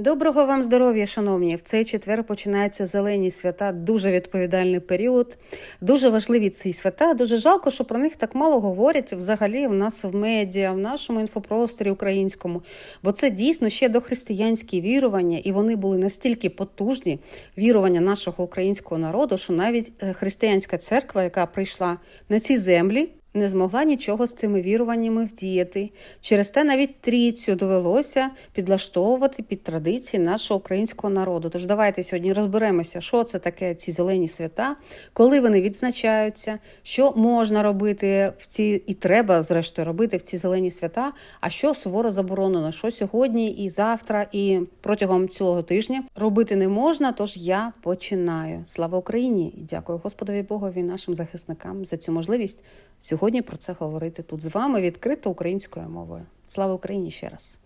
Доброго вам здоров'я, шановні! В цей четвер починаються зелені свята, дуже відповідальний період, дуже важливі ці свята. Дуже жалко, що про них так мало говорять взагалі в нас в медіа, в нашому інфопросторі українському. Бо це дійсно ще дохристиянські вірування, і вони були настільки потужні вірування нашого українського народу, що навіть е, християнська церква, яка прийшла на ці землі. Не змогла нічого з цими віруваннями вдіяти. Через те навіть трійцю довелося підлаштовувати під традиції нашого українського народу. Тож давайте сьогодні розберемося, що це таке ці зелені свята, коли вони відзначаються, що можна робити в ці, і треба зрештою робити в ці зелені свята, а що суворо заборонено, що сьогодні і завтра, і протягом цілого тижня робити не можна. Тож я починаю. Слава Україні! І дякую Господові Богові, нашим захисникам за цю можливість сьогодні про це говорити тут з вами відкрито українською мовою. Слава Україні ще раз.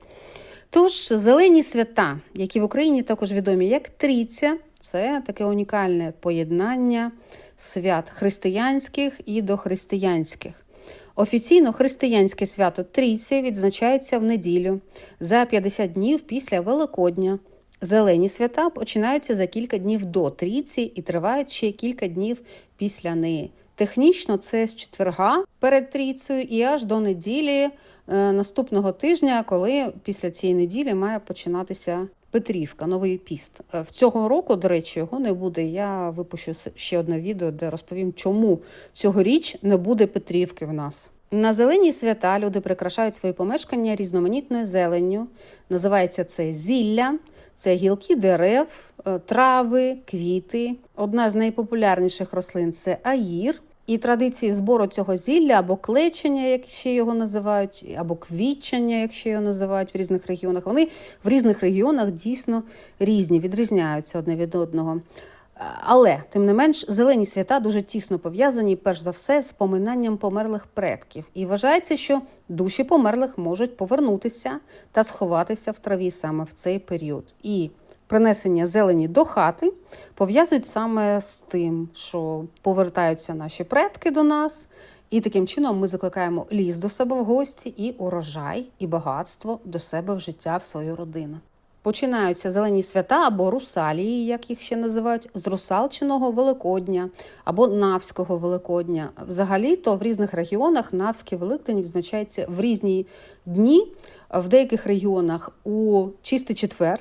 Тож, зелені свята, які в Україні також відомі як трійця, це таке унікальне поєднання свят християнських і дохристиянських. Офіційно християнське свято Трійці відзначається в неділю за 50 днів після Великодня. Зелені свята починаються за кілька днів до трійці і тривають ще кілька днів після неї. Технічно це з четверга перед трійцею і аж до неділі е, наступного тижня, коли після цієї неділі має починатися Петрівка, новий піст. Е, В цього року, до речі, його не буде. Я випущу ще одне відео, де розповім, чому цьогоріч не буде Петрівки в нас. На зелені свята люди прикрашають свої помешкання різноманітною зеленню. Називається це зілля. Це гілки дерев, е, трави, квіти. Одна з найпопулярніших рослин це аїр. І традиції збору цього зілля або клечення, як ще його називають, або квітчення, як ще його називають в різних регіонах. Вони в різних регіонах дійсно різні, відрізняються одне від одного. Але, тим не менш, зелені свята дуже тісно пов'язані, перш за все, з поминанням померлих предків. І вважається, що душі померлих можуть повернутися та сховатися в траві саме в цей період. І принесення зелені до хати пов'язують саме з тим, що повертаються наші предки до нас. І таким чином ми закликаємо ліс до себе в гості, і урожай, і багатство до себе в життя в свою родину. Починаються зелені свята або русалії, як їх ще називають, з русалчиного Великодня або Навського Великодня. Взагалі, то в різних регіонах Навський Великдень відзначається в різні дні, в деяких регіонах у чистий четвер,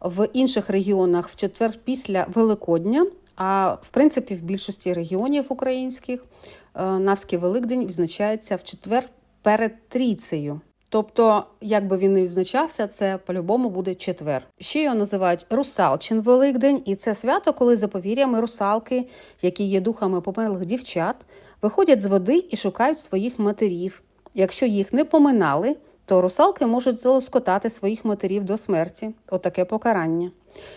в інших регіонах в четвер після Великодня. А в принципі, в більшості регіонів українських е, Навський Великдень відзначається в четвер перед трійцею. Тобто, як би він не відзначався, це по-любому буде четвер. Ще його називають Русалчин Великдень, і це свято, коли за повір'ями русалки, які є духами померлих дівчат, виходять з води і шукають своїх матерів. Якщо їх не поминали, то русалки можуть залоскотати своїх матерів до смерті. Отаке покарання.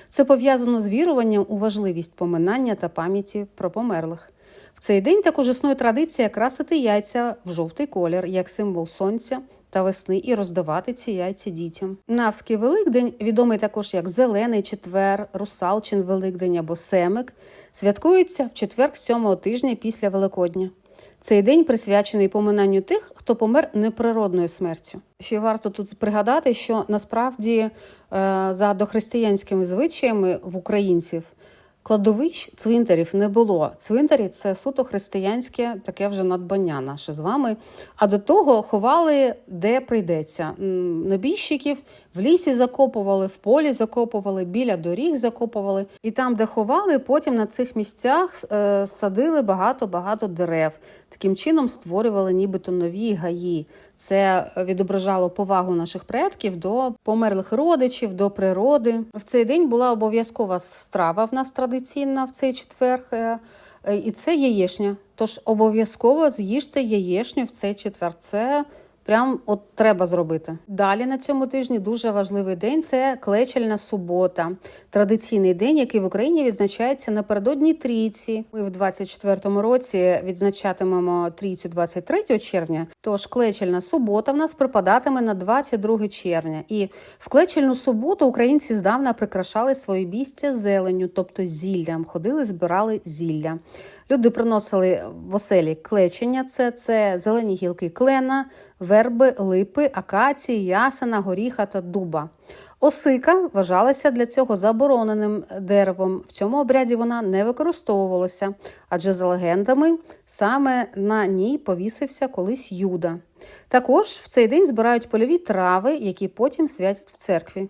Це пов'язано з віруванням у важливість поминання та пам'яті про померлих. В цей день також існує традиція красити яйця в жовтий колір як символ сонця та весни і роздавати ці яйця дітям. Навський Великдень, відомий також як Зелений четвер, Русалчин Великдень або Семик, святкується в четвер сьомого тижня після Великодня. Цей день присвячений поминанню тих, хто помер неприродною смертю. Ще варто тут пригадати, що насправді е, за дохристиянськими звичаями в українців кладовищ цвинтарів не було. Цвинтарі це суто християнське таке вже надбання наше з вами. А до того ховали де прийдеться. М, Небіжчиків в лісі закопували, в полі закопували, біля доріг закопували. І там, де ховали, потім на цих місцях е, садили багато-багато дерев. Таким чином створювали нібито нові гаї. Це відображало повагу наших предків до померлих родичів, до природи. В цей день була обов'язкова страва в нас традиційна в цей четвер. е, е, І це яєшня. Тож обов'язково з'їжте яєшню в цей четвер. Це прям от треба зробити. Далі на цьому тижні дуже важливий день це клечельна субота, традиційний день, який в Україні відзначається напередодні трійці. Ми в 24-му році відзначатимемо трійцю 23 червня. Тож клечельна субота в нас припадатиме на 22 червня. І в клечельну суботу українці здавна прикрашали свої бістя зеленню, тобто зіллям. Ходили, збирали зілля. Люди приносили в оселі клечення, це, це зелені гілки клена, верби, липи, акації, ясена, горіха та дуба. Осика вважалася для цього забороненим деревом. В цьому обряді вона не використовувалася, адже за легендами саме на ній повісився колись Юда. Також в цей день збирають польові трави, які потім святять в церкві.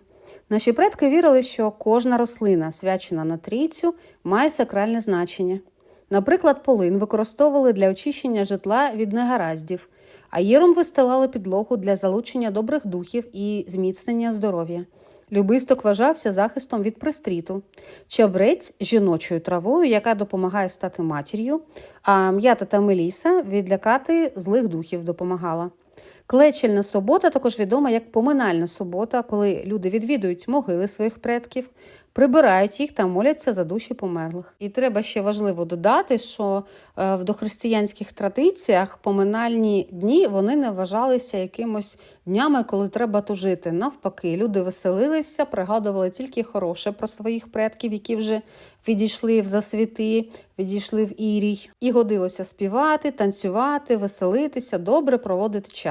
Наші предки вірили, що кожна рослина, свячена на трійцю, має сакральне значення. Наприклад, полин використовували для очищення житла від негараздів, а єром вистилали підлогу для залучення добрих духів і зміцнення здоров'я. Любисток вважався захистом від пристріту, чабрець жіночою травою, яка допомагає стати матір'ю, а м'ята та меліса відлякати злих духів допомагала. Клечельна субота також відома як поминальна субота, коли люди відвідують могили своїх предків, прибирають їх та моляться за душі померлих. І треба ще важливо додати, що е, в дохристиянських традиціях поминальні дні вони не вважалися якимось днями, коли треба тужити. Навпаки, люди веселилися, пригадували тільки хороше про своїх предків, які вже відійшли в засвіти, відійшли в ірій, і годилося співати, танцювати, веселитися, добре проводити час.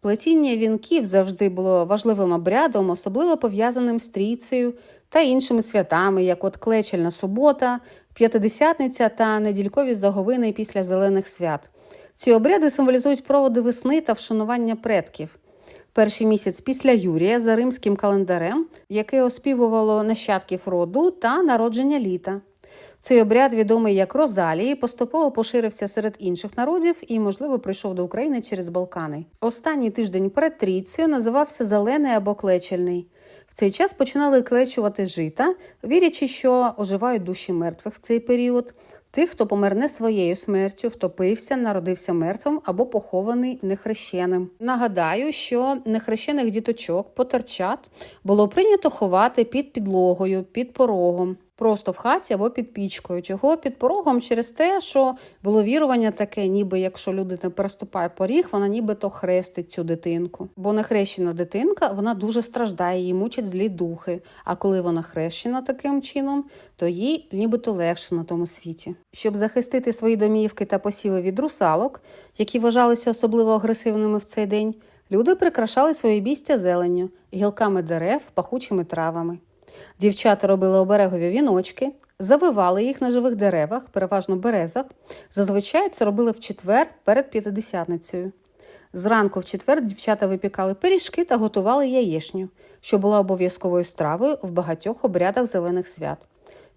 Плетіння вінків завжди було важливим обрядом, особливо пов'язаним з трійцею та іншими святами, як от Клечельна субота, п'ятидесятниця та недількові заговини після зелених свят. Ці обряди символізують проводи весни та вшанування предків. Перший місяць після Юрія за римським календарем, яке оспівувало нащадків роду та народження літа. Цей обряд, відомий як Розалії, поступово поширився серед інших народів і, можливо, прийшов до України через Балкани. Останній тиждень перед трійцею називався Зелений або Клечельний. В цей час починали клечувати жита, вірячи, що оживають душі мертвих в цей період. Тих, хто помер не своєю смертю, втопився, народився мертвим або похований нехрещеним. Нагадаю, що нехрещених діточок, потерчат, було прийнято ховати під підлогою, під порогом. Просто в хаті або під пічкою. Чого під порогом через те, що було вірування таке, ніби якщо людина переступає поріг, вона нібито хрестить цю дитинку. Бо нехрещена дитинка вона дуже страждає, її мучать злі духи. А коли вона хрещена таким чином, то їй нібито легше на тому світі. Щоб захистити свої домівки та посіви від русалок, які вважалися особливо агресивними в цей день, люди прикрашали свої бістя зеленню, гілками дерев, пахучими травами. Дівчата робили оберегові віночки, завивали їх на живих деревах, переважно березах. Зазвичай це робили в четвер перед п'ятидесятницею. Зранку в четвер дівчата випікали пиріжки та готували яєшню, що була обов'язковою стравою в багатьох обрядах зелених свят.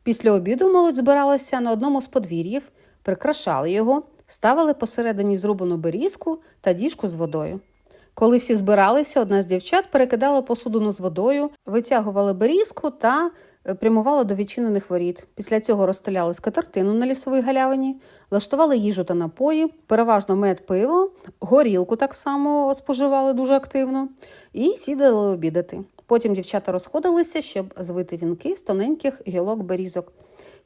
Після обіду молодь збиралася на одному з подвір'їв, прикрашали його, ставили посередині зрубану берізку та діжку з водою. Коли всі збиралися, одна з дівчат перекидала посудину з водою, витягувала берізку та е, прямувала до відчинених воріт. Після цього розстеляли скатертину на лісовій галявині, влаштували їжу та напої, переважно мед пиво, горілку так само споживали дуже активно, і сідали обідати. Потім дівчата розходилися, щоб звити вінки з тоненьких гілок берізок.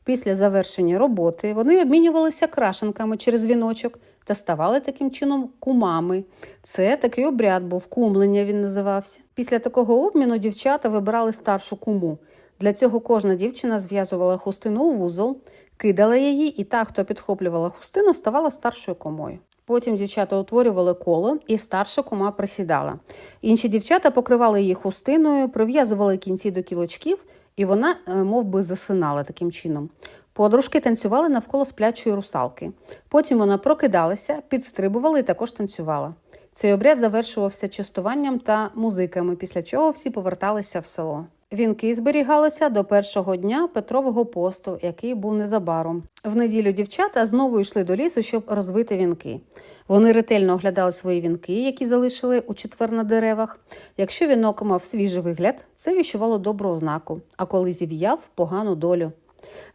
Після завершення роботи вони обмінювалися крашенками через віночок та ставали таким чином кумами. Це такий обряд був кумлення. Він називався. Після такого обміну дівчата вибирали старшу куму. Для цього кожна дівчина зв'язувала хустину у вузол, кидала її, і та, хто підхоплювала хустину, ставала старшою комою. Потім дівчата утворювали коло, і старша кума присідала. Інші дівчата покривали її хустиною, прив'язували кінці до кілочків, і вона е, мов би, засинала таким чином. Подружки танцювали навколо сплячої русалки. Потім вона прокидалася, підстрибувала і також танцювала. Цей обряд завершувався частуванням та музиками, після чого всі поверталися в село. Вінки зберігалися до першого дня Петрового посту, який був незабаром. В неділю дівчата знову йшли до лісу, щоб розвити вінки. Вони ретельно оглядали свої вінки, які залишили у четвер на деревах. Якщо вінок мав свіжий вигляд, це віщувало добру ознаку, а коли зів'яв погану долю.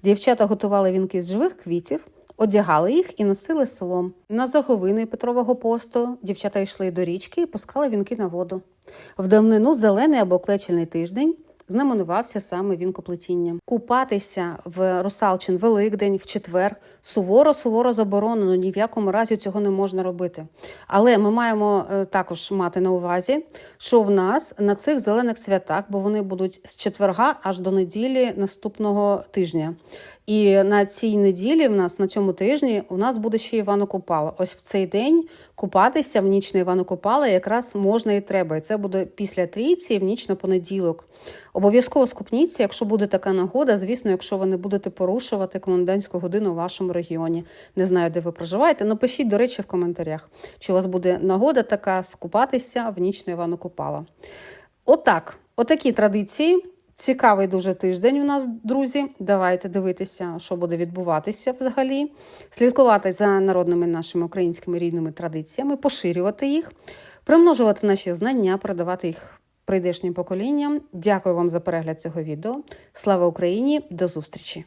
Дівчата готували вінки з живих квітів, одягали їх і носили селом. На заговини Петрового посту дівчата йшли до річки і пускали вінки на воду. В давнину зелений або клечельний тиждень знаменувався саме вінкоплетінням. Купатися в Русалчин Великдень, в четвер суворо суворо заборонено. Ні в якому разі цього не можна робити. Але ми маємо е, також мати на увазі, що в нас на цих зелених святах, бо вони будуть з четверга аж до неділі наступного тижня. І на цій неділі в нас на цьому тижні у нас буде ще Івано Купала. Ось в цей день купатися в ніч на Івано Купала якраз можна і треба. І це буде після трійці, в ніч на понеділок. Обов'язково скупніться, якщо буде така нагода. Звісно, якщо ви не будете порушувати комендантську годину у вашому регіоні. Не знаю, де ви проживаєте. Напишіть, до речі, в коментарях, чи у вас буде нагода така скупатися в ніч на Івано Купала. Отак, отакі традиції. Цікавий дуже тиждень у нас, друзі. Давайте дивитися, що буде відбуватися взагалі, слідкувати за народними нашими українськими рідними традиціями, поширювати їх, примножувати наші знання, передавати їх прийдешнім поколінням. Дякую вам за перегляд цього відео. Слава Україні! До зустрічі!